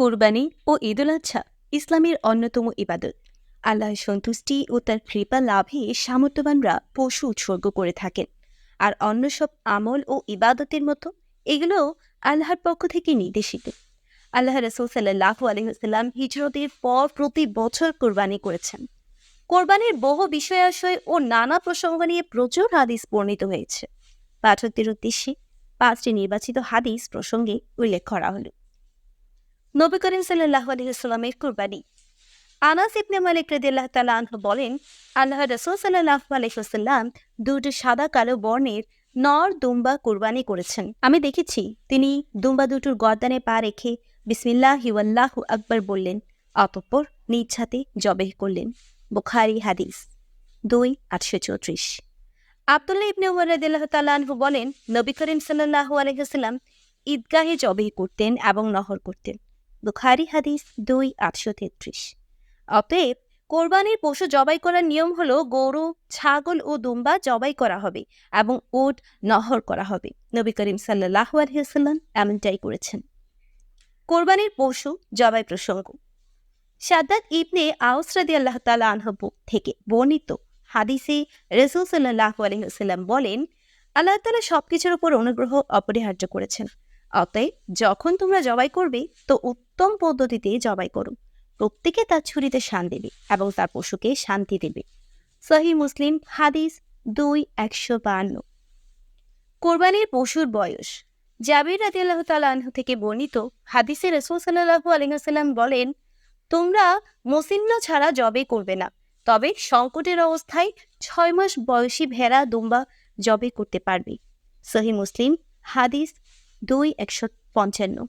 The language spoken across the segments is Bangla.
কোরবানি ও ঈদুল আজহা ইসলামের অন্যতম ইবাদত। আল্লাহর সন্তুষ্টি ও তার কৃপা লাভে সামর্থ্যবানরা পশু উৎসর্গ করে থাকেন। আর অন্য সব আমল ও ইবাদতের মতো এগুলোও আল্লাহর পক্ষ থেকে নির্দেশিত। আল্লাহ রসুল সাল্লাহ আলহিহাল্লাম হিজরতের পর প্রতি বছর কোরবানি করেছেন। কোরবানির বহু বিষয়াশয় ও নানা প্রসঙ্গ নিয়ে প্রচুর হাদিস বর্ণিত হয়েছে। পাঠকদের উদ্দেশ্যে পাঁচটি নির্বাচিত হাদিস প্রসঙ্গে উল্লেখ করা হলো। নবী করিম সাল্লাহ আলহিহাস্লামের কুরবানি। আনাস ইবনে মালিক রেদিল্লাহ তালা আনহু বলেন আল্লাহ রসুল সাল্লাহ আলহিহাস্লাম দুটো সাদা কালো বর্ণের নর দুম্বা কুরবানি করেছেন। আমি দেখেছি, তিনি দুম্বা দুটোর গর্দানে পা রেখে বিসমিল্লাহ হিওয়াল্লাহু আকবর বললেন, অতঃপর নিজ হাতে জবেহ করলেন। বুখারি হাদিস দুই, আটশো চৌত্রিশ। আবদুল্লাহ ইবনে উমর রাদিয়াল্লাহু তাআলা আনহু বলেন নবী করিম সাল্লাল্লাহু আলাইহি ঈদগাহে জবেহ করতেন এবং নহর করতেন। বুখারি হাদিস দুই, আটশো তেত্রিশ। অতএব কোরবানির পশু জবাই করার নিয়ম হলো গরু, ছাগল ও দুম্বা জবাই করা হবে এবং উট নহর করা হবে। নবী করিম সাল্লাহ আলহিহাল্লাম এমনটাই করেছেন। কোরবানির পশু জবাই প্রসঙ্গ। সাদ্দাত ইবনে আউসরাদি আল্লাহ তালা আনহবু থেকে বর্ণিত হাদিসে রসুল সাল্লাহ আলহিহাল্লাম বলেন, আল্লাহ তালা সবকিছুর উপর অনুগ্রহ অপরিহার্য করেছেন। অতএব যখন তোমরা জবাই করবে, তো উত্তম পদ্ধতিতে জবাই করো প্রত্যেকে তার ছুরিতে শান দেবে এবং তার পশুকে শান্তি দেবে। সহি মুসলিম, হাদিস দুই একশো বান্ন। কোরবানির পশুর বয়স। জাবির রাজি আল্লাহ তালাহ থেকে বর্ণিত হাদিসে রসুল সাল্লাহু আলহাম বলেন, তোমরা মসিন্ন ছাড়া জবে করবে না, তবে সংকটের অবস্থায় ছয় মাস বয়সী ভেড়া দুম্বা জবে করতে পারবে। সহি মুসলিম, হাদিস দুই একশো পঞ্চান্ন।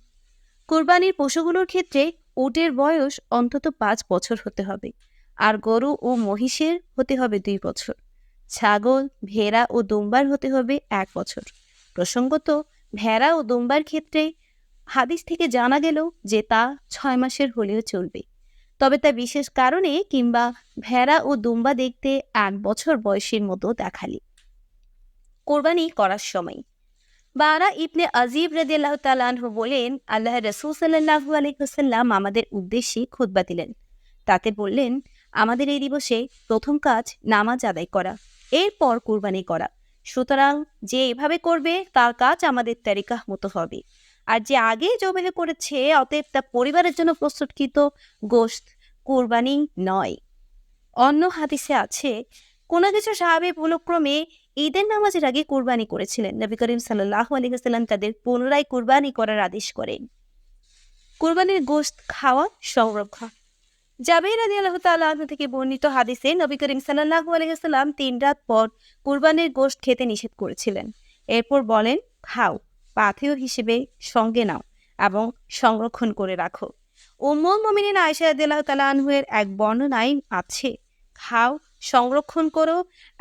কোরবানির পশুগুলোর ক্ষেত্রে উটের বয়স অন্তত পাঁচ বছর হতে হবে আর গরু ও মহিষের হতে হবে দুই বছর। ছাগল, ভেড়া ও দুম্বার হতে হবে এক বছর। প্রসঙ্গত, ভেড়া ও দুম্বার ক্ষেত্রে হাদিস থেকে জানা গেল যে তা ছয় মাসের হলেও চলবে। তবে তা বিশেষ কারণে কিংবা ভেড়া ও দুম্বা দেখতে এক বছর বয়সের মতো দেখালি। কোরবানি করার সময় বারা ইবনে আজিব রাদিয়াল্লাহু তাআলা আনহু বলেন, আল্লাহ রাসূল সাল্লাল্লাহু আলাইহি ওয়াসাল্লাম আমাদের উদ্দেশ্যে খুতবা দিলেন। তাতে বললেন, আমাদের এই দিবসে প্রথম কাজ নামাজ আদায় করা, এরপর কুরবানি করা। সুতরাং যে এভাবে করবে, তার কাজ আমাদের তারিকাহ মতো হবে। আর যে আগে জবেহ করেছে, অতএব তা পরিবারের জন্য প্রস্তুতকৃত গোশত, কুরবানি নয়। অন্য হাদিসে আছে, কোনো কিছু স্বাভাবিক ভুলক্রমে ঈদের নামাজের আগে কুরবানি করেছিলেন। নবী করিম সাল্লাহ আলহিহাল্লাম তাদের পুনরায় কুরবানি করার আদেশ করেন। কুরবানির গোস্ত খাওয়া, সংরক্ষণ। জাবের আলী আল্লাহ তাল্লাহ থেকে বর্ণিত হাদিসে নবী করিম সাল্লাহ আলহিহাল্লাম তিন রাত পর কুরবানির গোস্ত খেতে নিষেধ করেছিলেন। এরপর বলেন, খাও, পাথেয় হিসেবে সঙ্গে নাও এবং সংরক্ষণ করে রাখো। উম্মুল মমিনিন আয়সা আদিল্লাহ তালা আনহুয়ের এক বর্ণনায় আছে, খাও, সংরক্ষণ করো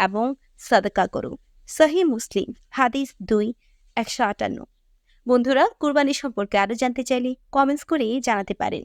এবং সাদকা করো সহি মুসলিম, হাদিস দুই, একশো আটান্ন। বন্ধুরা, কুরবানি সম্পর্কে আরও জানতে চাইলে কমেন্টস করে জানাতে পারেন।